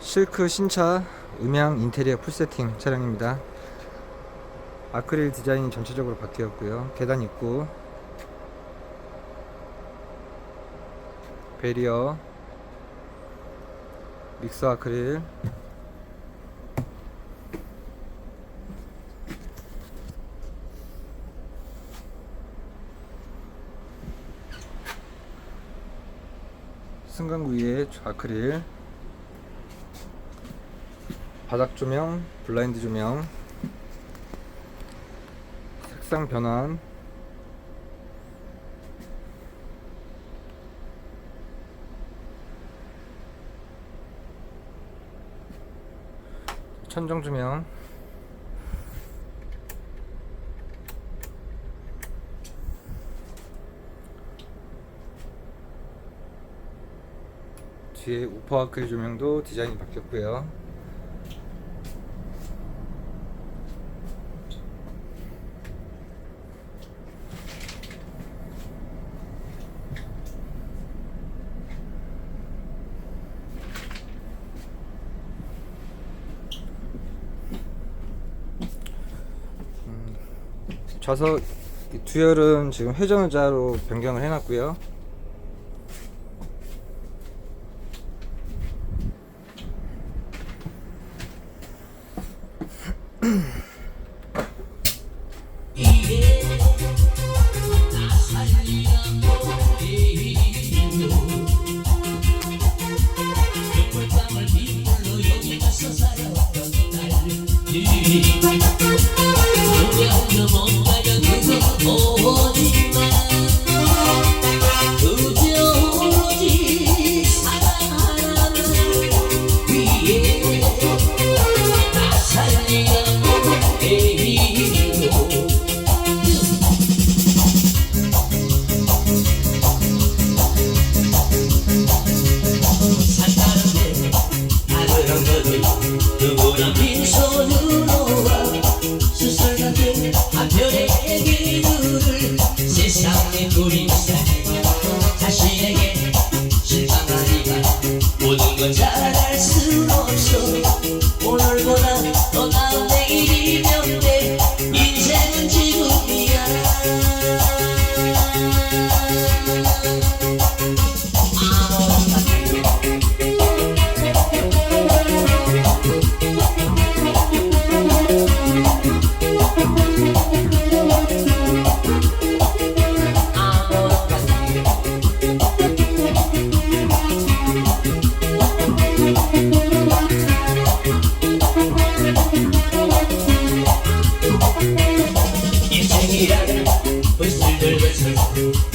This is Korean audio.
실크 신차 음향 인테리어 풀세팅 차량입니다. 아크릴 디자인이 전체적으로 바뀌었고요. 계단 입구, 베리어, 믹서 아크릴, 승강구 위에 아크릴, 바닥 조명, 블라인드 조명, 색상 변환, 천정 조명, 뒤에 우퍼 아크릴 조명도 디자인이 바뀌었고요. 좌석 이 두열은 지금 회전 의자로 변경을 해놨고요. 누구 건 잘할 순 없어